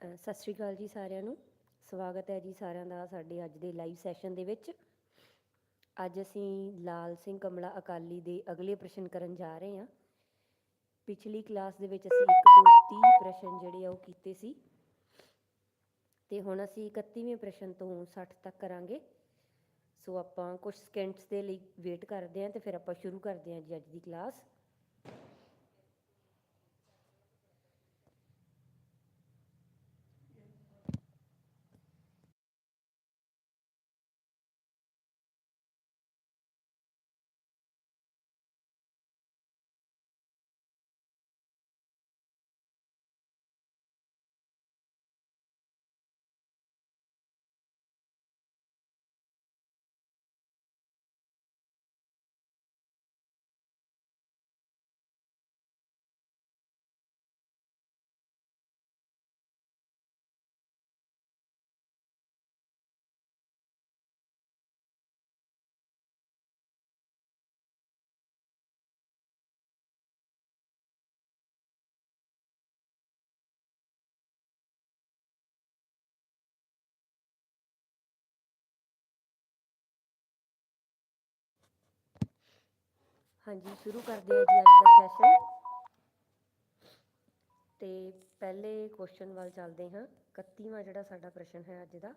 ਸਤਿ ਸ਼੍ਰੀ ਅਕਾਲ ਜੀ ਸਾਰਿਆਂ ਨੂੰ। ਸਵਾਗਤ ਹੈ ਜੀ ਸਾਰਿਆਂ ਦਾ ਸਾਡੇ ਅੱਜ ਦੇ ਲਾਈਵ ਸੈਸ਼ਨ ਦੇ ਵਿੱਚ। ਅੱਜ ਅਸੀਂ ਲਾਲ ਸਿੰਘ ਕਮਲਾ ਅਕਾਲੀ ਦੇ ਅਗਲੇ ਪ੍ਰਸ਼ਨ ਕਰਨ ਜਾ ਰਹੇ ਹਾਂ। ਪਿਛਲੀ ਕਲਾਸ ਦੇ ਵਿੱਚ ਅਸੀਂ 1 ਤੋਂ 30 ਪ੍ਰਸ਼ਨ ਜਿਹੜੇ ਆ ਉਹ ਕੀਤੇ ਸੀ। ਤੇ ਹੁਣ ਅਸੀਂ 31ਵੇਂ ਪ੍ਰਸ਼ਨ ਤੋਂ 60 ਤੱਕ ਕਰਾਂਗੇ। ਸੋ ਆਪਾਂ ਕੁਝ ਸਕਿੰਟਸ ਦੇ ਲਈ ਵੇਟ ਕਰਦੇ ਹਾਂ ਤੇ ਫਿਰ ਆਪਾਂ ਸ਼ੁਰੂ ਕਰਦੇ ਹਾਂ ਜੀ ਅੱਜ ਦੀ ਕਲਾਸ ਹਾਂਜੀ, ਸ਼ੁਰੂ ਕਰਦੇ ਹਾਂ ਜੀ ਅੱਜ ਦਾ ਸੈਸ਼ਨ ਤੇ ਪਹਿਲੇ ਕੁਐਸਚਨ ਵੱਲ ਚੱਲਦੇ ਹਾਂ। 31ਵਾਂ ਜਿਹੜਾ ਸਾਡਾ ਪ੍ਰਸ਼ਨ ਹੈ ਅੱਜ ਦਾ।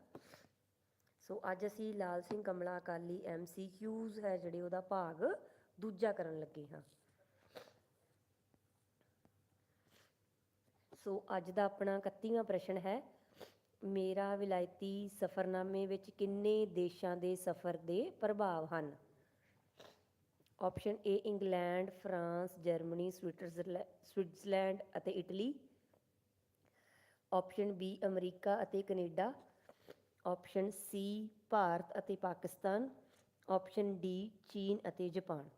ਸੋ ਅੱਜ ਅਸੀਂ ਲਾਲ ਸਿੰਘ ਕਮਲਾ ਅਕਾਲੀ ਐਮਸੀਕਿਊਜ਼ ਹੈ ਜਿਹੜੇ ਉਹਦਾ ਭਾਗ ਦੂਜਾ ਕਰਨ ਲੱਗੇ ਹਾਂ। ਸੋ ਅੱਜ ਦਾ ਆਪਣਾ 31ਵਾਂ ਪ੍ਰਸ਼ਨ ਹੈ, ਮੇਰਾ ਵਿਲਾਇਤੀ ਸਫ਼ਰਨਾਮੇ ਵਿੱਚ ਕਿੰਨੇ ਦੇਸ਼ਾਂ ਦੇ ਸਫ਼ਰ ਦੇ ਪ੍ਰਭਾਵ ਹਨ? Option A England, France, Germany, Switzerland- Switzerland ਅਤੇ ਇਟਲੀ। ਆਪਸ਼ਨ ਬੀ ਅਮਰੀਕਾ ਅਤੇ ਕੈਨੇਡਾ। ਆਪਸ਼ਨ ਸੀ ਭਾਰਤ ਅਤੇ ਪਾਕਿਸਤਾਨ। ਆਪਸ਼ਨ ਡੀ ਚੀਨ ਅਤੇ ਜਾਪਾਨ।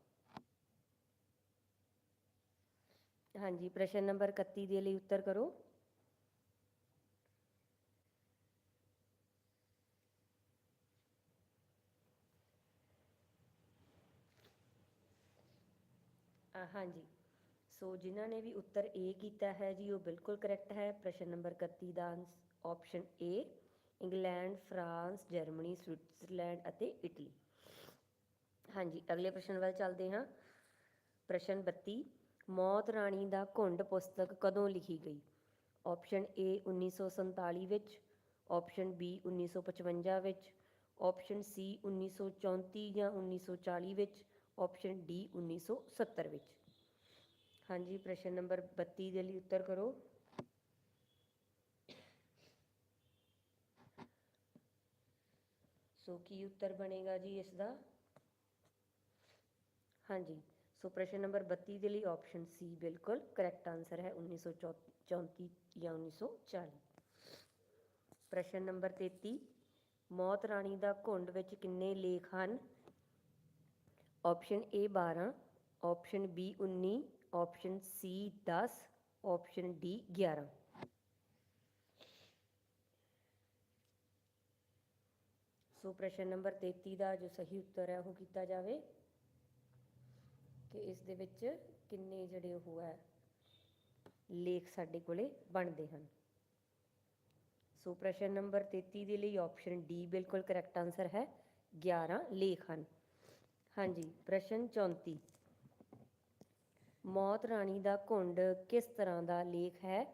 ਹਾਂਜੀ, ਪ੍ਰਸ਼ਨ ਨੰਬਰ 31 ਦੇ ਲਈ ਉੱਤਰ ਕਰੋ। ਹਾਂਜੀ। ਸੋ ਜਿਨ੍ਹਾਂ ਨੇ ਵੀ ਉੱਤਰ ਏ ਕੀਤਾ ਹੈ ਜੀ, ਉਹ ਬਿਲਕੁਲ ਕਰੈਕਟ ਹੈ। ਪ੍ਰਸ਼ਨ number 31 the option A England, France, Germany, Switzerland ਅਤੇ ਇਟਲੀ। ਹਾਂਜੀ, ਅਗਲੇ ਪ੍ਰਸ਼ਨ ਵੱਲ ਚੱਲਦੇ ਹਾਂ। ਪ੍ਰਸ਼ਨ 32 ਮੌਤ ਰਾਣੀ ਦਾ ਘੁੰਡ ਪੁਸਤਕ ਕਦੋਂ ਲਿਖੀ ਗਈ? ਆਪਸ਼ਨ ਏ 1947 ਵਿੱਚ ਆਪਸ਼ਨ ਬੀ 1955 ਵਿੱਚ ਆਪਸ਼ਨ ਸੀ 1934 ਜਾਂ 1940 ਵਿੱਚ ਆਪਸ਼ਨ ਡੀ 1970 ਵਿੱਚ। ਹਾਂਜੀ, ਪ੍ਰਸ਼ਨ ਨੰਬਰ 32 ਦੇ ਲਈ ਉੱਤਰ ਕਰੋ। ਸੋ ਕੀ ਉੱਤਰ ਬਣੇਗਾ ਜੀ ਇਸ ਦਾ? ਹਾਂਜੀ, ਸੋ ਪ੍ਰਸ਼ਨ ਨੰਬਰ 32 ਦੇ ਲਈ ਆਪਸ਼ਨ ਸੀ ਬਿਲਕੁਲ ਕਰੈਕਟ ਆਨਸਰ ਹੈ 1934 ਜਾਂ 1940 ਪ੍ਰਸ਼ਨ ਨੰਬਰ 33 ਮੌਤ ਰਾਣੀ ਦਾ ਘੁੰਡ ਵਿੱਚ ਕਿੰਨੇ ਲੇਖ ਹਨ? Option A 12 option B 19 option C 10 option D 11 so ਪ੍ਰਸ਼ਨ ਨੰਬਰ 33 ਦਾ ਜੋ ਸਹੀ ਉੱਤਰ ਹੈ, ਉਹ ਕੀਤਾ ਜਾਵੇ ਕਿ ਇਸ ਦੇ ਵਿੱਚ ਕਿੰਨੇ ਜਿਹੜੇ ਉਹ ਹੈ, ਲੇਖ ਸਾਡੇ ਕੋਲੇ ਬਣਦੇ ਹਨ। ਸੋ ਪ੍ਰਸ਼ਨ ਨੰਬਰ 33 ਦੇ ਲਈ ਆਪਸ਼ਨ ਡੀ ਬਿਲਕੁਲ ਕਰੈਕਟ ਆਨਸਰ ਹੈ 11 ਲੇਖ ਹਨ। ਹਾਂਜੀ, ਪ੍ਰਸ਼ਨ 34 ਮੌਤ ਰਾਣੀ ਦਾ ਘੁੰਡ ਕਿਸ ਤਰ੍ਹਾਂ ਦਾ ਲੇਖ ਹੈ?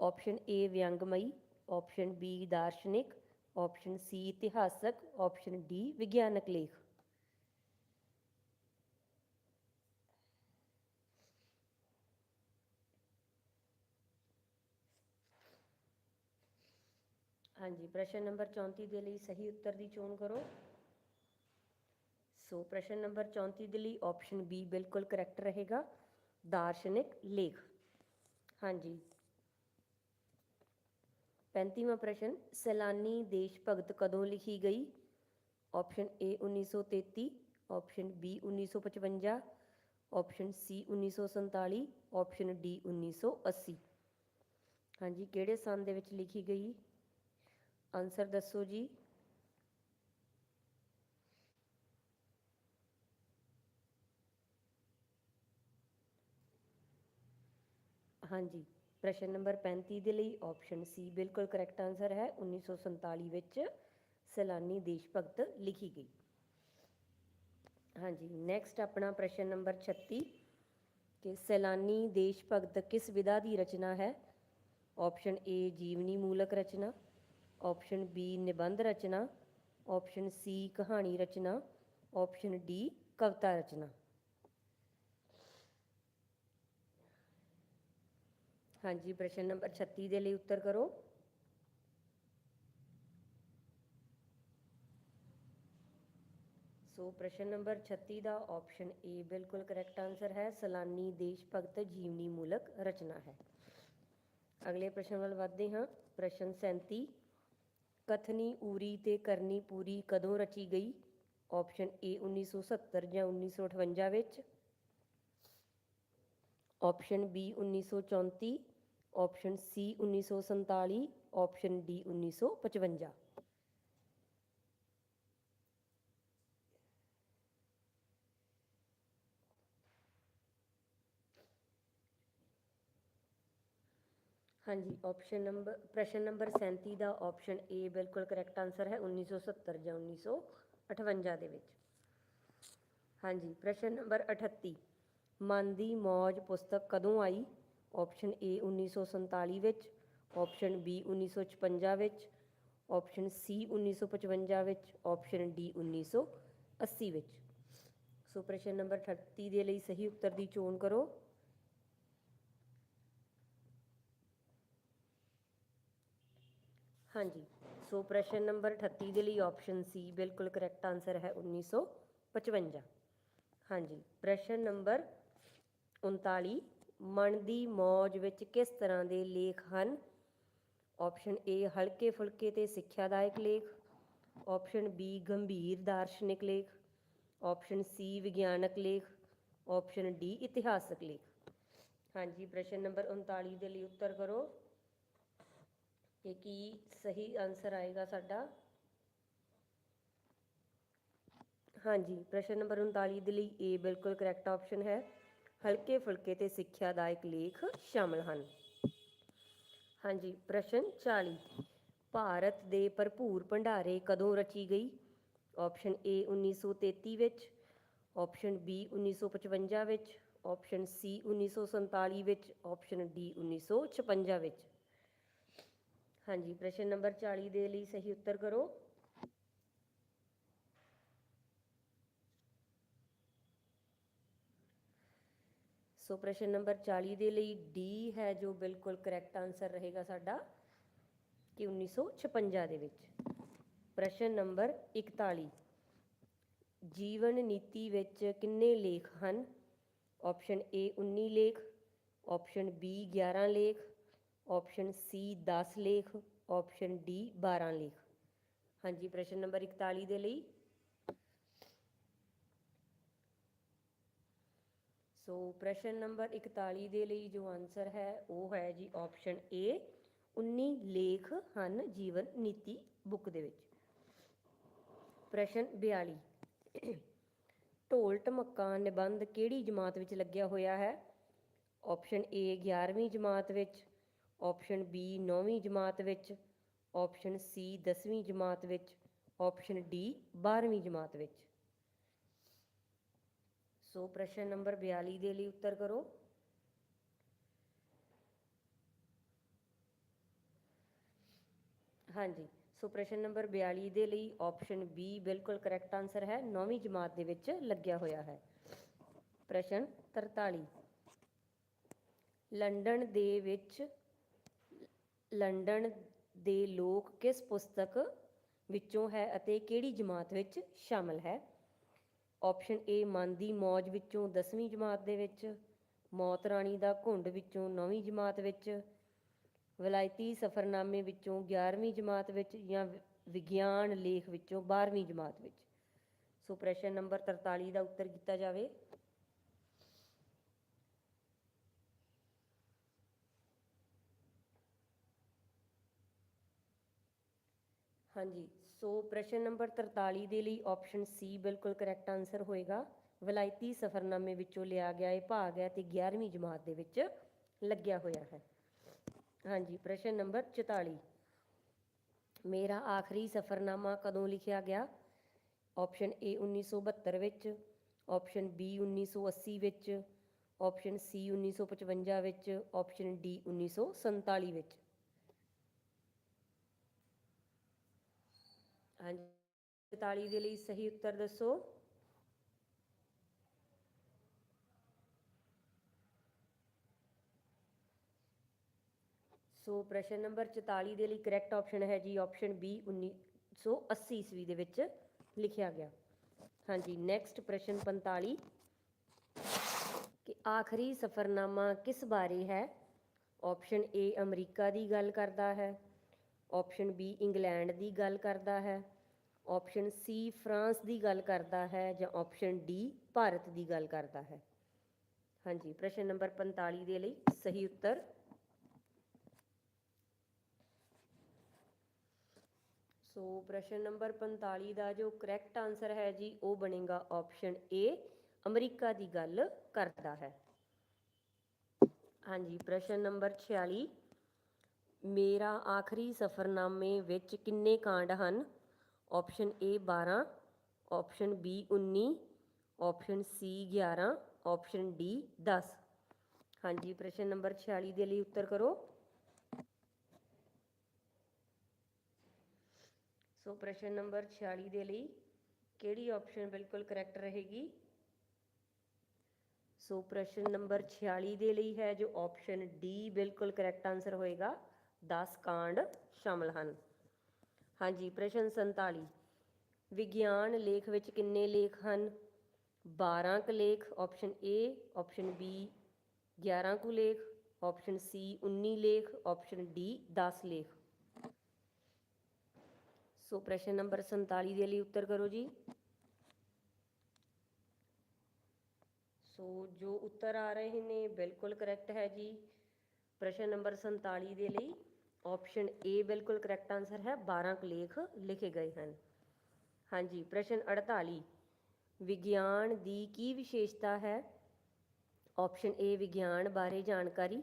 ਆਪਸ਼ਨ ਏ ਵਿਅੰਗਮਈ, ਆਪਸ਼ਨ ਬੀ ਦਾਰਸ਼ਨਿਕ, ਆਪਸ਼ਨ ਸੀ ਇਤਿਹਾਸਕ, ਆਪਸ਼ਨ ਡੀ ਵਿਗਿਆਨਕ ਲੇਖ। ਹਾਂਜੀ, ਪ੍ਰਸ਼ਨ ਨੰਬਰ 34 ਦੇ ਲਈ ਸਹੀ ਉੱਤਰ ਦੀ ਚੋਣ ਕਰੋ। ਸੋ ਪ੍ਰਸ਼ਨ ਨੰਬਰ 34 ਦੇ ਲਈ ਆਪਸ਼ਨ ਬੀ ਬਿਲਕੁਲ ਕਰੈਕਟ ਰਹੇਗਾ। ਦਾਰਸ਼ਨਿਕ ਲੇਖ। ਹਾਂਜੀ। 35ਵਾਂ ਪ੍ਰਸ਼ਨ, ਸੈਲਾਨੀ ਦੇਸ਼ ਭਗਤ ਕਦੋਂ ਲਿਖੀ ਗਈ? Option A 1933 option B 1955 option C 1947 option D 1980 ਹਾਂਜੀ, ਕਿਹੜੇ ਸਨ ਦੇ ਵਿੱਚ ਲਿਖੀ ਗਈ? ਆਨਸਰ ਦੱਸੋ ਜੀ। ਹਾਂਜੀ, ਪ੍ਰਸ਼ਨ ਨੰਬਰ 35 ਦੇ ਲਈ ਆਪਸ਼ਨ ਸੀ ਬਿਲਕੁਲ ਕਰੈਕਟ ਆਨਸਰ ਹੈ 1947 ਵਿੱਚ ਸੈਲਾਨੀ ਦੇਸ਼ ਭਗਤ ਲਿਖੀ ਗਈ। ਹਾਂਜੀ ਨੈਕਸਟ ਆਪਣਾ ਪ੍ਰਸ਼ਨ ਨੰਬਰ 36 ਕਿ ਸੈਲਾਨੀ ਦੇਸ਼ ਭਗਤ ਕਿਸ ਵਿਧਾ ਦੀ ਰਚਨਾ ਹੈ? ਆਪਸ਼ਨ ਏ ਜੀਵਨੀ ਮੂਲਕ ਰਚਨਾ ਆਪਸ਼ਨ ਬੀ ਨਿਬੰਧ ਰਚਨਾ ਆਪਸ਼ਨ ਸੀ ਕਹਾਣੀ ਰਚਨਾ ਆਪਸ਼ਨ ਡੀ ਕਵਿਤਾ ਰਚਨਾ। ਹਾਂਜੀ, ਪ੍ਰਸ਼ਨ ਨੰਬਰ 36 ਦੇ ਲਈ ਉੱਤਰ ਕਰੋ। ਸੋ ਪ੍ਰਸ਼ਨ ਨੰਬਰ 36 ਦਾ ਆਪਸ਼ਨ ਏ ਬਿਲਕੁਲ ਕਰੈਕਟ ਆਨਸਰ ਹੈ। ਸਲਾਨੀ ਦੇਸ਼ ਭਗਤ ਜੀਵਨੀ ਮੂਲਕ ਰਚਨਾ ਹੈ। ਅਗਲੇ ਪ੍ਰਸ਼ਨ ਵੱਲ ਵਧਦੇ ਹਾਂ। ਪ੍ਰਸ਼ਨ 37 ਕਥਨੀ ਊਰੀ ਤੇ ਕਰਨੀ ਪੂਰੀ ਕਦੋਂ ਰਚੀ ਗਈ? ਆਪਸ਼ਨ ਏ 1970 ਜਾਂ 1958 ਵਿੱਚ। Option B 1934 option C 1947 option D 1955 ਹਾਂਜੀ ਆਪਸ਼ਨ ਨੰਬਰ ਪ੍ਰਸ਼ਨ ਨੰਬਰ 37 ਦਾ ਆਪਸ਼ਨ ਏ ਬਿਲਕੁਲ ਕਰੈਕਟ ਆਨਸਰ ਹੈ 1970 ਜਾਂ 1958 ਦੇ ਵਿੱਚ। ਹਾਂਜੀ, ਪ੍ਰਸ਼ਨ ਨੰਬਰ 38 ਮਨ ਦੀ ਮੌਜ ਪੁਸਤਕ ਕਦੋਂ ਆਈ? ਆਪਸ਼ਨ ਏ 1947 ਵਿੱਚ ਆਪਸ਼ਨ ਬੀ 1956 ਵਿੱਚ ਆਪਸ਼ਨ ਸੀ 1955 ਵਿੱਚ ਆਪਸ਼ਨ ਡੀ 1980 ਵਿੱਚ। ਸੋ ਪ੍ਰਸ਼ਨ ਨੰਬਰ 38 ਦੇ ਲਈ ਸਹੀ ਉੱਤਰ ਦੀ ਚੋਣ ਕਰੋ। ਹਾਂਜੀ ਸੋ ਪ੍ਰਸ਼ਨ ਨੰਬਰ 38 ਦੇ ਲਈ ਆਪਸ਼ਨ ਸੀ ਬਿਲਕੁਲ ਕਰੈਕਟ ਆਨਸਰ ਹੈ 1955 ਹਾਂਜੀ, ਪ੍ਰਸ਼ਨ ਨੰਬਰ 39 ਮਨ ਦੀ ਮੌਜ ਵਿੱਚ ਕਿਸ ਤਰ੍ਹਾਂ ਦੇ ਲੇਖ ਹਨ? ਆਪਸ਼ਨ ਏ ਹਲਕੇ ਫੁਲਕੇ ਤੇ ਸਿੱਖਿਆਦਾਇਕ ਲੇਖ। ਆਪਸ਼ਨ ਬੀ ਗੰਭੀਰ ਦਾਰਸ਼ਨਿਕ ਲੇਖ। ਆਪਸ਼ਨ ਸੀ ਵਿਗਿਆਨਕ ਲੇਖ। ਆਪਸ਼ਨ ਡੀ ਇਤਿਹਾਸਕ ਲੇਖ। ਹਾਂਜੀ, ਪ੍ਰਸ਼ਨ ਨੰਬਰ 39 ਦੇ ਲਈ ਉੱਤਰ ਕਰੋ। ਕਿ ਕੀ ਸਹੀ ਆਨਸਰ ਆਏਗਾ ਸਾਡਾ? ਹਾਂਜੀ, ਪ੍ਰਸ਼ਨ ਨੰਬਰ 39 ਦੇ ਲਈ ਏ ਬਿਲਕੁਲ ਕਰੈਕਟ ਆਪਸ਼ਨ ਹੈ। ਹਲਕੇ ਫੁਲਕੇ ਤੇ ਸਿੱਖਿਆਦਾਇਕ ਲੇਖ ਸ਼ਾਮਲ ਹਨ। ਹਾਂਜੀ, ਪ੍ਰਸ਼ਨ 40 ਭਾਰਤ ਦੇ ਭਰਪੂਰ ਭੰਡਾਰੇ ਕਦੋਂ ਰਚੀ ਗਈ? ਆਪਸ਼ਨ ਏ 1933 ਵਿੱਚ, ਆਪਸ਼ਨ ਬੀ 1955 ਵਿੱਚ, ਆਪਸ਼ਨ ਸੀ 1947 ਵਿੱਚ, ਆਪਸ਼ਨ ਡੀ 1956 ਵਿੱਚ। ਹਾਂਜੀ, ਪ੍ਰਸ਼ਨ ਨੰਬਰ 40 ਦੇ ਲਈ ਸਹੀ ਉੱਤਰ ਕਰੋ। ਸੋ ਪ੍ਰਸ਼ਨ ਨੰਬਰ 40 ਦੇ ਲਈ ਡੀ ਹੈ ਜੋ ਬਿਲਕੁਲ ਕਰੈਕਟ ਆਨਸਰ ਰਹੇਗਾ ਸਾਡਾ ਕਿ 1956 ਦੇ ਵਿੱਚ। ਪ੍ਰਸ਼ਨ ਨੰਬਰ 41 ਜੀਵਨ ਨੀਤੀ ਵਿੱਚ ਕਿੰਨੇ ਲੇਖ ਹਨ? ਆਪਸ਼ਨ ਏ 19 ਲੇਖ ਆਪਸ਼ਨ ਬੀ 11 ਲੇਖ ਆਪਸ਼ਨ ਸੀ 10 ਲੇਖ ਆਪਸ਼ਨ ਡੀ 12 ਲੇਖ। ਹਾਂਜੀ, ਪ੍ਰਸ਼ਨ ਨੰਬਰ 41 ਦੇ ਲਈ ਸੋ ਪ੍ਰਸ਼ਨ ਨੰਬਰ 41 ਦੇ ਲਈ ਜੋ ਆਨਸਰ ਹੈ, ਉਹ ਹੈ ਜੀ ਆਪਸ਼ਨ ਏ 19 ਲੇਖ ਹਨ ਜੀਵਨ ਨੀਤੀ ਬੁੱਕ ਦੇ ਵਿੱਚ। ਪ੍ਰਸ਼ਨ 42 ਢੋਲ ਢਮੱਕਾ ਨਿਬੰਧ ਕਿਹੜੀ ਜਮਾਤ ਵਿੱਚ ਲੱਗਿਆ ਹੋਇਆ ਹੈ? ਆਪਸ਼ਨ ਏ 11ਵੀਂ ਜਮਾਤ ਵਿੱਚ ਆਪਸ਼ਨ ਬੀ 9ਵੀਂ ਜਮਾਤ ਵਿੱਚ ਆਪਸ਼ਨ ਸੀ 10ਵੀਂ ਜਮਾਤ ਵਿੱਚ ਆਪਸ਼ਨ ਡੀ 12ਵੀਂ ਜਮਾਤ ਵਿੱਚ। ਸੋ ਪ੍ਰਸ਼ਨ ਨੰਬਰ 42 ਦੇ ਲਈ ਉੱਤਰ ਕਰੋ। ਹਾਂਜੀ, ਸੋ ਪ੍ਰਸ਼ਨ ਨੰਬਰ 42 ਦੇ ਲਈ ਆਪਸ਼ਨ ਬੀ ਬਿਲਕੁਲ ਕਰੈਕਟ ਆਨਸਰ ਹੈ 9ਵੀਂ ਜਮਾਤ ਦੇ ਵਿੱਚ ਲੱਗਿਆ ਹੋਇਆ ਹੈ। ਪ੍ਰਸ਼ਨ 43 ਲੰਡਨ ਦੇ ਵਿੱਚ, ਲੰਡਨ ਦੇ ਲੋਕ ਕਿਸ ਪੁਸਤਕ ਵਿੱਚੋਂ ਹੈ ਅਤੇ ਕਿਹੜੀ ਜਮਾਤ ਵਿੱਚ ਸ਼ਾਮਲ ਹੈ? ਆਪਸ਼ਨ ਏ ਮਨ ਦੀ ਮੌਜ ਵਿੱਚੋਂ 10ਵੀਂ ਜਮਾਤ ਦੇ ਵਿੱਚ, ਮੌਤ ਰਾਣੀ ਦਾ ਘੁੰਡ ਵਿੱਚੋਂ 9ਵੀਂ ਜਮਾਤ ਵਿੱਚ, ਵਿਲਾਇਤੀ ਸਫ਼ਰਨਾਮੇ ਵਿੱਚੋਂ 11ਵੀਂ ਜਮਾਤ ਵਿੱਚ ਜਾਂ ਵਿ- ਵਿਗਿਆਨ ਲੇਖ ਵਿੱਚੋਂ 12ਵੀਂ ਜਮਾਤ ਵਿੱਚ। ਸੋ ਪ੍ਰਸ਼ਨ ਨੰਬਰ 43 ਦਾ ਉੱਤਰ ਕੀਤਾ ਜਾਵੇ। ਹਾਂਜੀ ਸੋ ਪ੍ਰਸ਼ਨ ਨੰਬਰ 43 ਦੇ ਲਈ ਆਪਸ਼ਨ ਸੀ ਬਿਲਕੁਲ ਕਰੈਕਟ ਆਨਸਰ ਹੋਏਗਾ। ਵਿਲਾਇਤੀ ਸਫ਼ਰਨਾਮੇ ਵਿੱਚੋਂ ਲਿਆ ਗਿਆ ਇਹ ਭਾਗ ਹੈ ਤੇ 11ਵੀਂ ਜਮਾਤ ਦੇ ਵਿੱਚ ਲੱਗਿਆ ਹੋਇਆ ਹੈ। ਹਾਂਜੀ, ਪ੍ਰਸ਼ਨ ਨੰਬਰ 44 ਮੇਰਾ ਆਖਰੀ ਸਫ਼ਰਨਾਮਾ ਕਦੋਂ ਲਿਖਿਆ ਗਿਆ? ਆਪਸ਼ਨ ਏ 1972 ਵਿੱਚ ਆਪਸ਼ਨ ਬੀ 1980 ਵਿੱਚ ਆਪਸ਼ਨ ਸੀ 1955 ਵਿੱਚ ਆਪਸ਼ਨ ਡੀ 1947 ਵਿੱਚ। ਹਾਂਜੀ 44 ਦੇ ਲਈ ਸਹੀ ਉੱਤਰ ਦੱਸੋ। ਸੋ ਪ੍ਰਸ਼ਨ ਨੰਬਰ 44 ਦੇ ਲਈ ਕਰੈਕਟ ਆਪਸ਼ਨ ਹੈ ਜੀ ਆਪਸ਼ਨ ਬੀ 1980 ਈਸਵੀ ਦੇ ਵਿੱਚ ਲਿਖਿਆ ਗਿਆ। ਹਾਂਜੀ ਨੈਕਸਟ ਪ੍ਰਸ਼ਨ 45 ਕਿ ਆਖਰੀ ਸਫ਼ਰਨਾਮਾ ਕਿਸ ਬਾਰੇ ਹੈ? ਆਪਸ਼ਨ ਏ ਅਮਰੀਕਾ ਦੀ ਗੱਲ ਕਰਦਾ ਹੈ। ਆਪਸ਼ਨ ਬੀ ਇੰਗਲੈਂਡ ਦੀ ਗੱਲ ਕਰਦਾ ਹੈ। ਆਪਸ਼ਨ ਸੀ ਫਰਾਂਸ ਦੀ ਗੱਲ ਕਰਦਾ ਹੈ ਜਾਂ ਆਪਸ਼ਨ ਡੀ ਭਾਰਤ ਦੀ ਗੱਲ ਕਰਦਾ ਹੈ। ਹਾਂਜੀ, ਪ੍ਰਸ਼ਨ ਨੰਬਰ 45 ਦੇ ਲਈ ਸਹੀ ਉੱਤਰ। ਸੋ ਪ੍ਰਸ਼ਨ ਨੰਬਰ 45 ਦਾ ਜੋ ਕਰੈਕਟ ਆਨਸਰ ਹੈ ਜੀ, ਉਹ ਬਣੇਗਾ ਆਪਸ਼ਨ ਏ ਅਮਰੀਕਾ ਦੀ ਗੱਲ ਕਰਦਾ ਹੈ। ਹਾਂਜੀ, ਪ੍ਰਸ਼ਨ ਨੰਬਰ 46 ਮੇਰਾ ਆਖਰੀ ਸਫ਼ਰਨਾਮੇ ਵਿੱਚ ਕਿੰਨੇ ਕਾਂਡ ਹਨ? Option A 12 option B 19 option C 11 option D 10 ਹਾਂਜੀ ਪ੍ਰਸ਼ਨ ਨੰਬਰ 46 ਦੇ ਲਈ ਉੱਤਰ ਕਰੋ ਸੋ ਪ੍ਰਸ਼ਨ ਨੰਬਰ 46 ਦੇ ਲਈ ਕਿਹੜੀ ਆਪਸ਼ਨ ਬਿਲਕੁਲ ਕਰੈਕਟ ਰਹੇਗੀ ਸੋ ਪ੍ਰਸ਼ਨ ਨੰਬਰ 46 ਦੇ ਲਈ ਹੈ ਜੋ ਆਪਸ਼ਨ ਡੀ ਬਿਲਕੁਲ ਕਰੈਕਟ ਆਨਸਰ ਹੋਏਗਾ 10 ਕਾਂਡ ਸ਼ਾਮਲ ਹਨ ਹਾਂਜੀ, ਪ੍ਰਸ਼ਨ 47 ਵਿਗਿਆਨ ਲੇਖ ਵਿੱਚ ਕਿੰਨੇ ਲੇਖ ਹਨ? 12 ਕੁ ਲੇਖ ਆਪਸ਼ਨ ਏ ਆਪਸ਼ਨ ਬੀ 11 ਕੁ ਲੇਖ ਆਪਸ਼ਨ ਸੀ 19 ਲੇਖ ਆਪਸ਼ਨ ਡੀ 10 ਲੇਖ। ਸੋ ਪ੍ਰਸ਼ਨ ਨੰਬਰ 47 ਦੇ ਲਈ ਉੱਤਰ ਕਰੋ ਜੀ। ਸੋ ਜੋ ਉੱਤਰ ਆ ਰਹੇ ਨੇ, ਬਿਲਕੁਲ ਕਰੈਕਟ ਹੈ ਜੀ। ਪ੍ਰਸ਼ਨ ਨੰਬਰ 47 ਦੇ ਲਈ ਆਪਸ਼ਨ ਏ ਬਿਲਕੁਲ ਕਰੈਕਟ ਆਨਸਰ ਹੈ 12 ਕੁ ਲੇਖ ਲਿਖੇ ਗਏ ਹਨ। ਹਾਂਜੀ, ਪ੍ਰਸ਼ਨ 48 ਵਿਗਿਆਨ ਦੀ ਕੀ ਵਿਸ਼ੇਸ਼ਤਾ ਹੈ? ਆਪਸ਼ਨ ਏ ਵਿਗਿਆਨ ਬਾਰੇ ਜਾਣਕਾਰੀ।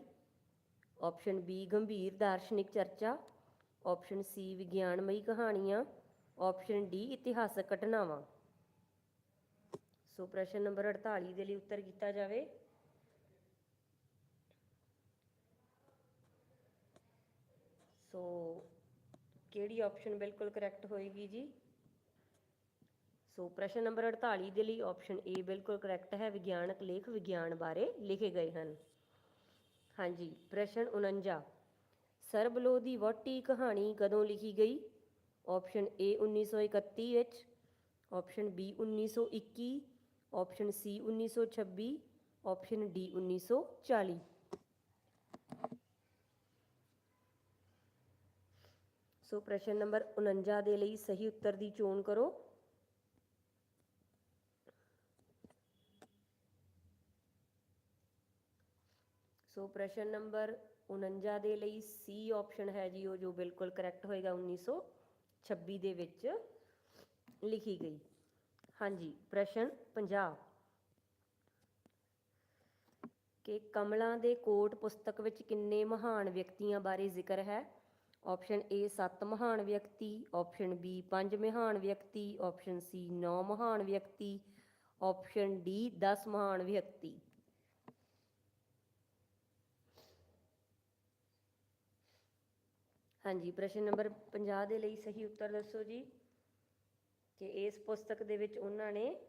ਆਪਸ਼ਨ ਬੀ ਗੰਭੀਰ ਦਾਰਸ਼ਨਿਕ ਚਰਚਾ। ਆਪਸ਼ਨ ਸੀ ਵਿਗਿਆਨਮਈ ਕਹਾਣੀਆਂ। ਆਪਸ਼ਨ ਡੀ ਇਤਿਹਾਸਕ ਘਟਨਾਵਾਂ। ਸੋ ਪ੍ਰਸ਼ਨ ਨੰਬਰ 48 ਦੇ ਲਈ ਉੱਤਰ ਕੀਤਾ ਜਾਵੇ। ਸੋ ਕਿਹੜੀ ਆਪਸ਼ਨ ਬਿਲਕੁਲ ਕਰੈਕਟ ਹੋਏਗੀ ਜੀ? ਸੋ ਪ੍ਰਸ਼ਨ ਨੰਬਰ 48 ਦੇ ਲਈ ਆਪਸ਼ਨ ਏ ਬਿਲਕੁਲ ਕਰੈਕਟ ਹੈ, ਵਿਗਿਆਨਕ ਲੇਖ ਵਿਗਿਆਨ ਬਾਰੇ ਲਿਖੇ ਗਏ ਹਨ। ਹਾਂਜੀ, ਪ੍ਰਸ਼ਨ 49 ਸਰਬਲੋ ਦੀ ਵਹੁਟੀ ਕਹਾਣੀ ਕਦੋਂ ਲਿਖੀ ਗਈ? ਆਪਸ਼ਨ ਏ 1931 ਵਿੱਚ option B 1921 option C 1926 option D 1940 so ਪ੍ਰਸ਼ਨ ਨੰਬਰ 49 ਦੇ ਲਈ ਸਹੀ ਉੱਤਰ ਦੀ ਚੋਣ ਕਰੋ। ਸੋ ਪ੍ਰਸ਼ਨ ਨੰਬਰ 49 ਦੇ ਲਈ ਸੀ ਆਪਸ਼ਨ ਹੈ ਜੀ ਉਹ ਜੋ ਬਿਲਕੁਲ ਕਰੈਕਟ ਹੋਏਗਾ 1926 ਦੇ ਵਿੱਚ ਲਿਖੀ ਗਈ। ਹਾਂਜੀ, ਪ੍ਰਸ਼ਨ 50 ਕਿ ਕਮਲਾਂ ਦੇ ਕੋਟ ਪੁਸਤਕ ਵਿੱਚ ਕਿੰਨੇ ਮਹਾਨ ਵਿਅਕਤੀਆਂ ਬਾਰੇ ਜ਼ਿਕਰ ਹੈ? ਆਪਸ਼ਨ ਏ 7 ਮਹਾਨ ਵਿਅਕਤੀ। ਆਪਸ਼ਨ ਬੀ 5 ਮਹਾਨ ਵਿਅਕਤੀ। ਆਪਸ਼ਨ ਸੀ 9 ਮਹਾਨ ਵਿਅਕਤੀ। ਆਪਸ਼ਨ ਡੀ 10 ਮਹਾਨ ਵਿਅਕਤੀ। ਹਾਂਜੀ, ਪ੍ਰਸ਼ਨ ਨੰਬਰ 50 ਦੇ ਲਈ ਸਹੀ ਉੱਤਰ ਦੱਸੋ ਜੀ। ਕਿ ਇਸ ਪੁਸਤਕ ਦੇ ਵਿੱਚ ਉਹਨਾਂ ਨੇ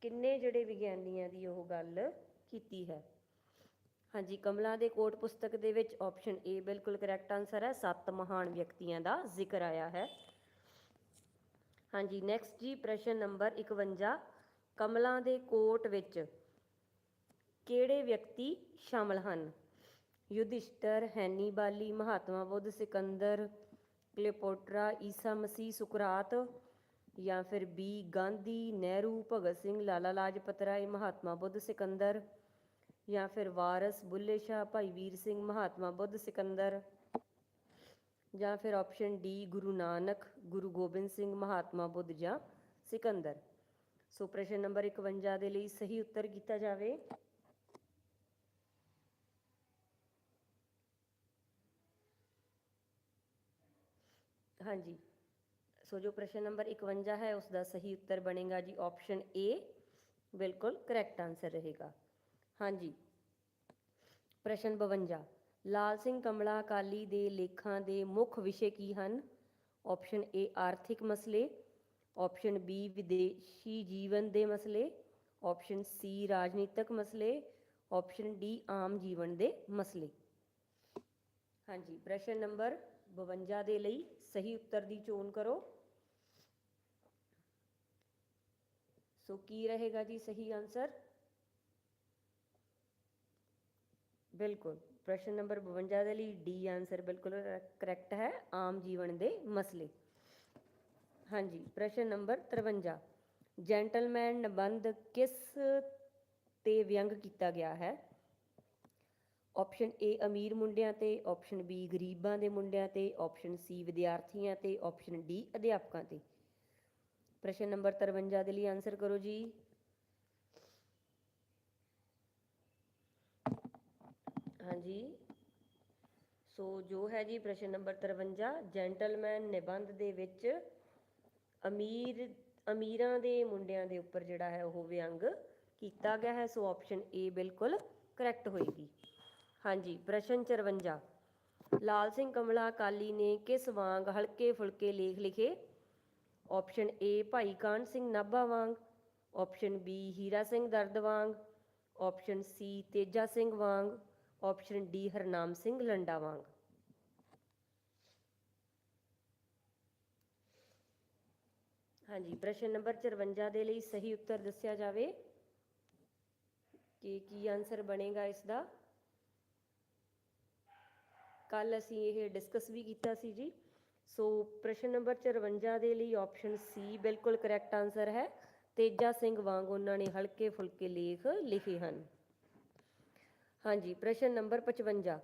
ਕਿੰਨੇ ਜਿਹੜੇ ਵਿਗਿਆਨੀਆਂ ਦੀ ਉਹ ਗੱਲ ਕੀਤੀ ਹੈ? ਹਾਂਜੀ, ਕਮਲਾ ਦੇ ਕੋਟ ਪੁਸਤਕ ਦੇ ਵਿੱਚ ਆਪਸ਼ਨ ਏ ਬਿਲਕੁਲ ਕਰੈਕਟ ਆਨਸਰ ਹੈ। ਸੱਤ ਮਹਾਨ ਵਿਅਕਤੀਆਂ ਦਾ ਜ਼ਿਕਰ ਆਇਆ ਹੈ। ਹਾਂਜੀ ਨੈਕਸਟ ਜੀ ਪ੍ਰਸ਼ਨ ਨੰਬਰ 51 ਕਮਲਾ ਦੇ ਕੋਟ ਵਿੱਚ ਕਿਹੜੇ ਵਿਅਕਤੀ ਸ਼ਾਮਲ ਹਨ? ਯੁਧਿਸ਼ਟਰ, ਹੈਨੀਬਾਲੀ, ਮਹਾਤਮਾ ਬੁੱਧ, ਸਿਕੰਦਰ, ਕਲੀਓਪਾਟਰਾ, ਈਸਾ ਮਸੀਹ, ਸੁਕਰਾਤ ਜਾਂ ਫਿਰ ਬੀ, ਗਾਂਧੀ, ਨਹਿਰੂ, ਭਗਤ ਸਿੰਘ, ਲਾਲਾ ਲਾਜਪਤ ਰਾਏ, ਮਹਾਤਮਾ ਬੁੱਧ, ਸਿਕੰਦਰ। ਜਾਂ ਫਿਰ ਵਾਰਸ ਬੁੱਲੇ ਸ਼ਾਹ ਭਾਈ ਵੀਰ ਸਿੰਘ ਮਹਾਤਮਾ ਬੁੱਧ ਸਿਕੰਦਰ ਜਾਂ ਫਿਰ ਆਪਸ਼ਨ ਡੀ ਗੁਰੂ ਨਾਨਕ ਗੁਰੂ ਗੋਬਿੰਦ ਸਿੰਘ ਮਹਾਤਮਾ ਬੁੱਧ ਜਾਂ ਸਿਕੰਦਰ ਸੋ ਪ੍ਰਸ਼ਨ ਨੰਬਰ 51 ਦੇ ਲਈ ਸਹੀ ਉੱਤਰ ਕੀਤਾ ਜਾਵੇ ਹਾਂਜੀ ਸੋ ਜੋ ਪ੍ਰਸ਼ਨ ਨੰਬਰ 51 ਹੈ ਉਸ ਦਾ ਸਹੀ ਉੱਤਰ ਬਣੇਗਾ ਜੀ ਆਪਸ਼ਨ ਏ ਬਿਲਕੁਲ ਕਰੈਕਟ ਆਨਸਰ ਰਹੇਗਾ ਹਾਂਜੀ। ਪ੍ਰਸ਼ਨ 52 ਲਾਲ ਸਿੰਘ ਕਮਲਾ ਅਕਾਲੀ ਦੇ ਲੇਖਾਂ ਦੇ ਮੁੱਖ ਵਿਸ਼ੇ ਕੀ ਹਨ? ਆਪਸ਼ਨ ਏ, ਆਰਥਿਕ ਮਸਲੇ। ਆਪਸ਼ਨ ਬੀ, ਵਿਦੇਸ਼ੀ ਜੀਵਨ ਦੇ ਮਸਲੇ। ਆਪਸ਼ਨ ਸੀ, ਰਾਜਨੀਤਿਕ ਮਸਲੇ। ਆਪਸ਼ਨ ਡੀ, ਆਮ ਜੀਵਨ ਦੇ ਮਸਲੇ। ਹਾਂਜੀ, ਪ੍ਰਸ਼ਨ ਨੰਬਰ 52 ਦੇ ਲਈ ਸਹੀ ਉੱਤਰ ਦੀ ਚੋਣ ਕਰੋ। ਸੋ ਕੀ ਰਹੇਗਾ ਜੀ ਸਹੀ ਆਨਸਰ? ਬਿਲਕੁਲ। ਪ੍ਰਸ਼ਨ ਨੰਬਰ 52 ਦੇ ਲਈ ਡੀ ਆਨਸਰ ਬਿਲਕੁਲ ਕਰੈਕਟ ਹੈ, ਆਮ ਜੀਵਨ ਦੇ ਮਸਲੇ। ਹਾਂਜੀ, ਪ੍ਰਸ਼ਨ ਨੰਬਰ 53 ਜੈਂਟਲਮੈਨ ਨਿਬੰਧ ਕਿਸ ਤੇ ਵਿਅੰਗ ਕੀਤਾ ਗਿਆ ਹੈ? ਆਪਸ਼ਨ ਏ ਅਮੀਰ ਮੁੰਡਿਆਂ ਤੇ ਆਪਸ਼ਨ ਬੀ ਗਰੀਬਾਂ ਦੇ ਮੁੰਡਿਆਂ ਤੇ ਆਪਸ਼ਨ ਸੀ ਵਿਦਿਆਰਥੀਆਂ ਤੇ ਆਪਸ਼ਨ ਡੀ ਅਧਿਆਪਕਾਂ ਤੇ। ਪ੍ਰਸ਼ਨ ਨੰਬਰ 53 ਦੇ ਲਈ ਆਨਸਰ ਕਰੋ ਜੀ। ਹਾਂਜੀ। ਸੋ ਜੋ ਹੈ ਜੀ ਪ੍ਰਸ਼ਨ ਨੰਬਰ 53 ਜੈਂਟਲਮੈਨ ਨਿਬੰਧ ਦੇ ਵਿੱਚ ਅਮੀਰ, ਅਮੀਰਾਂ ਦੇ ਮੁੰਡਿਆਂ ਦੇ ਉੱਪਰ ਜਿਹੜਾ ਹੈ ਉਹ ਵਿਅੰਗ ਕੀਤਾ ਗਿਆ ਹੈ। ਸੋ ਆਪਸ਼ਨ ਏ ਬਿਲਕੁਲ ਕਰੈਕਟ ਹੋਏਗੀ। ਹਾਂਜੀ, ਪ੍ਰਸ਼ਨ 54 ਲਾਲ ਸਿੰਘ ਕਮਲਾ ਅਕਾਲੀ ਨੇ ਕਿਸ ਵਾਂਗ ਹਲਕੇ ਫੁਲਕੇ ਲੇਖ ਲਿਖੇ? ਆਪਸ਼ਨ ਏ ਭਾਈ ਕਾਨ ਸਿੰਘ ਨਾਭਾ ਵਾਂਗ ਆਪਸ਼ਨ ਬੀ ਹੀਰਾ ਸਿੰਘ ਦਰਦ ਵਾਂਗ ਆਪਸ਼ਨ ਸੀ ਤੇਜਾ ਸਿੰਘ ਵਾਂਗ ਆਪਸ਼ਨ ਡੀ, ਹਰਨਾਮ ਸਿੰਘ ਲੰਡਾ ਵਾਂਗ। ਹਾਂਜੀ, ਪ੍ਰਸ਼ਨ ਨੰਬਰ 54 ਦੇ ਲਈ ਸਹੀ ਉੱਤਰ ਦੱਸਿਆ ਜਾਵੇ। ਕਿ ਕੀ ਆਨਸਰ ਬਣੇਗਾ ਇਸ ਦਾ ਕੱਲ ਅਸੀਂ ਇਹ ਡਿਸਕਸ ਵੀ ਕੀਤਾ ਸੀ ਜੀ। ਸੋ ਪ੍ਰਸ਼ਨ ਨੰਬਰ 54 ਦੇ ਲਈ ਆਪਸ਼ਨ ਸੀ ਬਿਲਕੁਲ ਕਰੈਕਟ ਆਨਸਰ ਹੈ। ਤੇਜਾ ਸਿੰਘ ਵਾਂਗ ਉਹਨਾਂ ਨੇ ਹਲਕੇ ਫੁਲਕੇ ਲੇਖ ਲਿਖੇ ਹਨ। ਹਾਂਜੀ, ਪ੍ਰਸ਼ਨ ਨੰਬਰ 55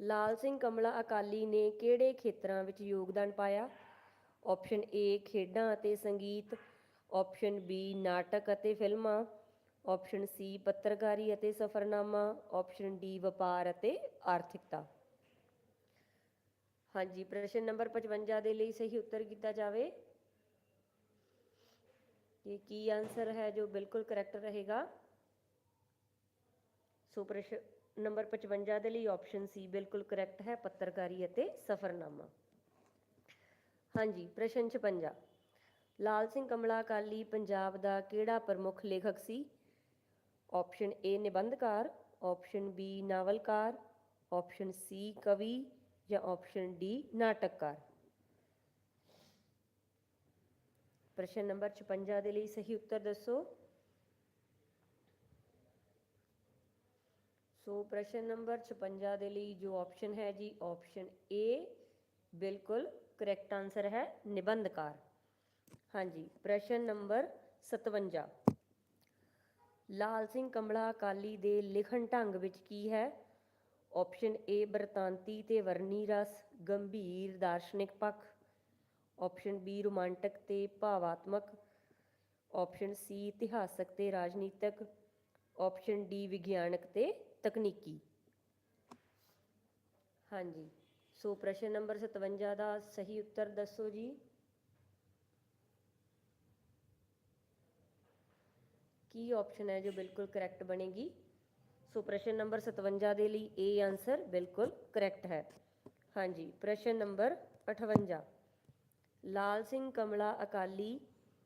ਲਾਲ ਸਿੰਘ ਕਮਲਾ ਅਕਾਲੀ ਨੇ ਕਿਹੜੇ ਖੇਤਰਾਂ ਵਿੱਚ ਯੋਗਦਾਨ ਪਾਇਆ? ਆਪਸ਼ਨ ਏ ਖੇਡਾਂ ਅਤੇ ਸੰਗੀਤ। ਆਪਸ਼ਨ ਬੀ ਨਾਟਕ ਅਤੇ ਫਿਲਮਾਂ। ਆਪਸ਼ਨ ਸੀ ਪੱਤਰਕਾਰੀ ਅਤੇ ਸਫ਼ਰਨਾਮਾ। ਆਪਸ਼ਨ ਡੀ ਵਪਾਰ ਅਤੇ ਆਰਥਿਕਤਾ। ਹਾਂਜੀ, ਪ੍ਰਸ਼ਨ ਨੰਬਰ 55 ਦੇ ਲਈ ਸਹੀ ਉੱਤਰ ਕੀਤਾ ਜਾਵੇ। ਇਹ ਕੀ ਆਨਸਰ ਹੈ ਜੋ ਬਿਲਕੁਲ ਕਰੈਕਟ ਰਹੇਗਾ? ਸੋ ਪ੍ਰਸ਼ਨ ਨੰਬਰ 55 ਦੇ ਲਈ ਆਪਸ਼ਨ ਸੀ, ਬਿਲਕੁਲ ਕਰੈਕਟ ਹੈ ਪੱਤਰਕਾਰੀ ਅਤੇ ਸਫ਼ਰਨਾਮਾ। ਹਾਂਜੀ, ਪ੍ਰਸ਼ਨ 56 ਲਾਲ ਸਿੰਘ ਕਮਲਾ ਅਕਾਲੀ ਪੰਜਾਬ ਦਾ ਕਿਹੜਾ ਪ੍ਰਮੁੱਖ ਲੇਖਕ ਸੀ? ਆਪਸ਼ਨ ਏ ਨਿਬੰਧਕਾਰ। ਆਪਸ਼ਨ ਬੀ ਨਾਵਲਕਾਰ। ਆਪਸ਼ਨ ਸੀ ਕਵੀ। ਜਾਂ ਆਪਸ਼ਨ ਡੀ ਨਾਟਕਕਾਰ। ਪ੍ਰਸ਼ਨ ਨੰਬਰ 56 ਦੇ ਲਈ ਸਹੀ ਉੱਤਰ ਦੱਸੋ। ਸੋ ਪ੍ਰਸ਼ਨ ਨੰਬਰ 56 ਦੇ ਲਈ ਜੋ ਆਪਸ਼ਨ ਹੈ ਜੀ ਆਪਸ਼ਨ ਏ ਬਿਲਕੁਲ ਕਰੈਕਟ ਆਨਸਰ ਹੈ, ਨਿਬੰਧਕਾਰ। ਹਾਂਜੀ, ਪ੍ਰਸ਼ਨ ਨੰਬਰ 57 ਲਾਲ ਸਿੰਘ ਕਮਲਾ ਅਕਾਲੀ ਦੇ ਲਿਖਣ ਢੰਗ ਵਿੱਚ ਕੀ ਹੈ? ਆਪਸ਼ਨ ਏ ਬਰਤਾਂਤੀ ਤੇ ਵਰਨੀ ਰਸ, ਗੰਭੀਰ ਦਾਰਸ਼ਨਿਕ ਪੱਖ। ਆਪਸ਼ਨ ਬੀ ਰੋਮਾਂਟਿਕ ਤੇ ਭਾਵਾਤਮਕ। ਆਪਸ਼ਨ ਸੀ ਇਤਿਹਾਸਕ ਤੇ ਰਾਜਨੀਤਿਕ। ਆਪਸ਼ਨ ਡੀ ਵਿਗਿਆਨਕ ਤੇ ਤਕਨੀਕੀ ਹਾਂਜੀ ਸੋ ਪ੍ਰਸ਼ਨ ਨੰਬਰ 57 ਦਾ ਸਹੀ ਉੱਤਰ ਦੱਸੋ ਜੀ ਕੀ ਆਪਸ਼ਨ ਹੈ ਜੋ ਬਿਲਕੁਲ ਕਰੈਕਟ ਬਣੇਗੀ ਸੋ ਪ੍ਰਸ਼ਨ ਨੰਬਰ 57 ਦੇ ਲਈ ਏ ਆਨਸਰ ਬਿਲਕੁਲ ਕਰੈਕਟ ਹੈ ਹਾਂਜੀ ਪ੍ਰਸ਼ਨ ਨੰਬਰ 58 ਲਾਲ ਸਿੰਘ ਕਮਲਾ ਅਕਾਲੀ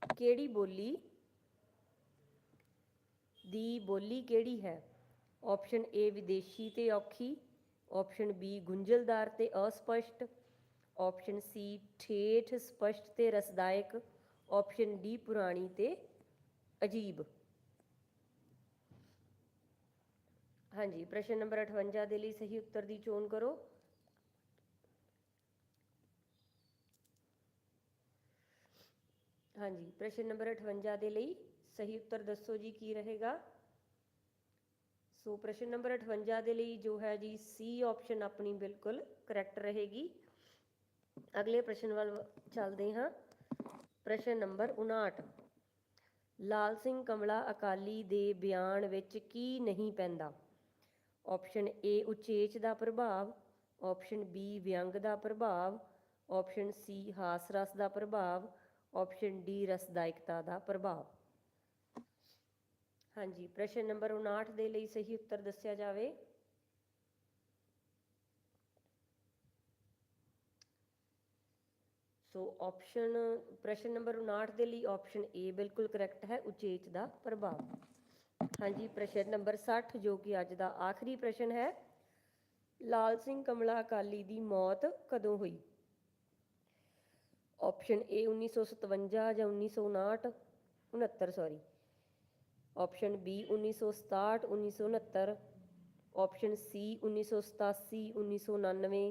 ਕਿਹੜੀ ਬੋਲੀ ਦੀ ਬੋਲੀ ਕਿਹੜੀ ਹੈ ਆਪਸ਼ਨ ਏ ਵਿਦੇਸ਼ੀ ਤੇ ਔਖੀ ਆਪਸ਼ਨ ਬੀ ਗੁੰਝਲਦਾਰ ਤੇ ਅਸਪਸ਼ਟ ਆਪਸ਼ਨ ਸੀ ਠੇਠ ਸਪਸ਼ਟ ਤੇ ਰਸਦਾਇਕ ਆਪਸ਼ਨ ਡੀ ਪੁਰਾਣੀ ਤੇ ਅਜੀਬ। ਹਾਂਜੀ, ਪ੍ਰਸ਼ਨ ਨੰਬਰ 58 ਦੇ ਲਈ ਸਹੀ ਉੱਤਰ ਦੀ ਚੋਣ ਕਰੋ। ਹਾਂਜੀ, ਪ੍ਰਸ਼ਨ ਨੰਬਰ 58 ਦੇ ਲਈ ਸਹੀ ਉੱਤਰ ਦੱਸੋ ਜੀ, ਕੀ ਰਹੇਗਾ? ਸੋ ਪ੍ਰਸ਼ਨ ਨੰਬਰ 58 ਦੇ ਲਈ ਜੋ ਹੈ ਜੀ ਸੀ ਆਪਸ਼ਨ ਆਪਣੀ ਬਿਲਕੁਲ ਕਰੈਕਟ ਰਹੇਗੀ। ਅਗਲੇ ਪ੍ਰਸ਼ਨ ਵੱਲ ਚੱਲਦੇ ਹਾਂ। ਪ੍ਰਸ਼ਨ ਨੰਬਰ 59 ਲਾਲ ਸਿੰਘ ਕਮਲਾ ਅਕਾਲੀ ਦੇ ਬਿਆਨ ਵਿੱਚ ਕੀ ਨਹੀਂ ਪੈਂਦਾ? ਆਪਸ਼ਨ ਏ ਉਚੇਚ ਦਾ ਪ੍ਰਭਾਵ। ਆਪਸ਼ਨ ਬੀ ਵਿਅੰਗ ਦਾ ਪ੍ਰਭਾਵ। ਆਪਸ਼ਨ ਸੀ ਹਾਸ ਰਸ ਦਾ ਪ੍ਰਭਾਵ। ਆਪਸ਼ਨ ਡੀ ਰਸਦਾਇਕਤਾ ਦਾ ਪ੍ਰਭਾਵ। ਹਾਂਜੀ, ਪ੍ਰਸ਼ਨ ਨੰਬਰ 59 ਦੇ ਲਈ ਸਹੀ ਉੱਤਰ ਦੱਸਿਆ ਜਾਵੇ। ਸੋ ਆਪਸ਼ਨ ਪ੍ਰਸ਼ਨ ਨੰਬਰ 59 ਦੇ ਲਈ ਆਪਸ਼ਨ ਏ ਬਿਲਕੁਲ ਕਰੈਕਟ ਹੈ, ਉਚੇਚ ਦਾ ਪ੍ਰਭਾਵ। ਹਾਂਜੀ, ਪ੍ਰਸ਼ਨ ਨੰਬਰ 60 ਜੋ ਕਿ ਅੱਜ ਦਾ ਆਖਰੀ ਪ੍ਰਸ਼ਨ ਹੈ। ਲਾਲ ਸਿੰਘ ਕਮਲਾ ਅਕਾਲੀ ਦੀ ਮੌਤ ਕਦੋਂ ਹੋਈ? ਆਪਸ਼ਨ ਏ 1957 ਜਾਂ 1959 69 sorry option B 1967 1969 option C 1987 1999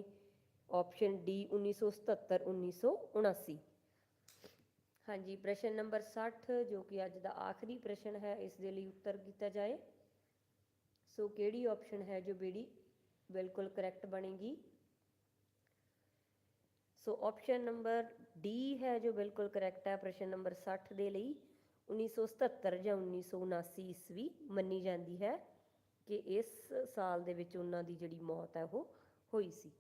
option D 1977 1979 ਹਾਂਜੀ ਪ੍ਰਸ਼ਨ ਨੰਬਰ 60 ਜੋ ਕਿ ਅੱਜ ਦਾ ਆਖਰੀ ਪ੍ਰਸ਼ਨ ਹੈ ਇਸ ਦੇ ਲਈ ਉੱਤਰ ਕੀਤਾ ਜਾਏ ਸੋ ਕਿਹੜੀ ਆਪਸ਼ਨ ਹੈ ਜੋ ਬੇੜੀ ਬਿਲਕੁਲ ਕਰੈਕਟ ਬਣੇਗੀ ਸੋ ਆਪਸ਼ਨ ਨੰਬਰ ਡੀ ਹੈ ਜੋ ਬਿਲਕੁਲ ਕਰੈਕਟ ਹੈ ਪ੍ਰਸ਼ਨ ਨੰਬਰ 60 ਦੇ ਲਈ 1977 ਜਾਂ 1979 ਈਸਵੀ ਮੰਨੀ ਜਾਂਦੀ ਹੈ ਕਿ ਇਸ ਸਾਲ ਦੇ ਵਿੱਚ ਉਹਨਾਂ ਦੀ ਜਿਹੜੀ ਮੌਤ ਹੈ ਉਹ ਹੋਈ ਸੀ।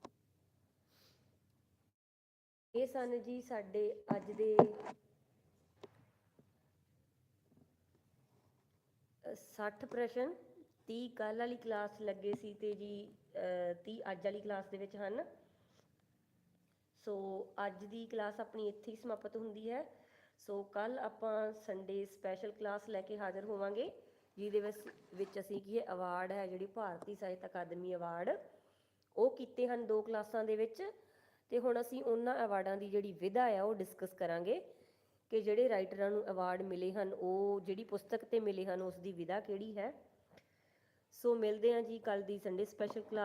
ਇਹ ਸਨ ਜੀ ਸਾਡੇ ਅੱਜ ਦੇ ਅ, 60 ਪ੍ਰਸ਼ਨ। 30 ਕੱਲ ਵਾਲੀ ਕਲਾਸ ਲੱਗੇ ਸੀ ਤੇ ਜੀ ਅ, 30 ਅੱਜ ਵਾਲੀ ਕਲਾਸ ਦੇ ਵਿੱਚ ਹਨ। ਸੋ ਅੱਜ ਦੀ ਕਲਾਸ ਆਪਣੀ ਇੱਥੇ ਹੀ ਸਮਾਪਤ ਹੁੰਦੀ ਹੈ। ਸੋ ਕੱਲ ਆਪਾਂ ਸੰਡੇ ਸਪੈਸ਼ਲ ਕਲਾਸ ਲੈ ਕੇ ਹਾਜ਼ਰ ਹੋਵਾਂਗੇ, ਜਿਹਦੇ ਵਿੱਚ ਵਿੱਚ ਅਸੀਂ ਕੀ ਹੈ ਅਵਾਰਡ ਹੈ ਜਿਹੜੀ ਭਾਰਤੀ ਸਾਹਿਤ ਅਕਾਦਮੀ ਅਵਾਰਡ ਉਹ ਕੀਤੇ ਹਨ ਦੋ ਕਲਾਸਾਂ ਦੇ ਵਿੱਚ, ਤੇ ਹੁਣ ਅਸੀਂ ਉਹਨਾਂ ਅਵਾਰਡਾਂ ਦੀ ਜਿਹੜੀ ਵਿਧਾ ਆ, ਉਹ ਡਿਸਕਸ ਕਰਾਂਗੇ ਕਿ ਜਿਹੜੇ ਰਾਈਟਰਾਂ ਨੂੰ ਅਵਾਰਡ ਮਿਲੇ ਹਨ, ਉਹ ਜਿਹੜੀ ਪੁਸਤਕ ਤੇ ਮਿਲੇ ਹਨ, ਉਸ ਦੀ ਵਿਧਾ ਕਿਹੜੀ ਹੈ। ਸੋ ਮਿਲਦੇ ਹਾਂ ਜੀ ਕੱਲ ਦੀ ਸੰਡੇ ਸਪੈਸ਼ਲ ਕਲਾਸ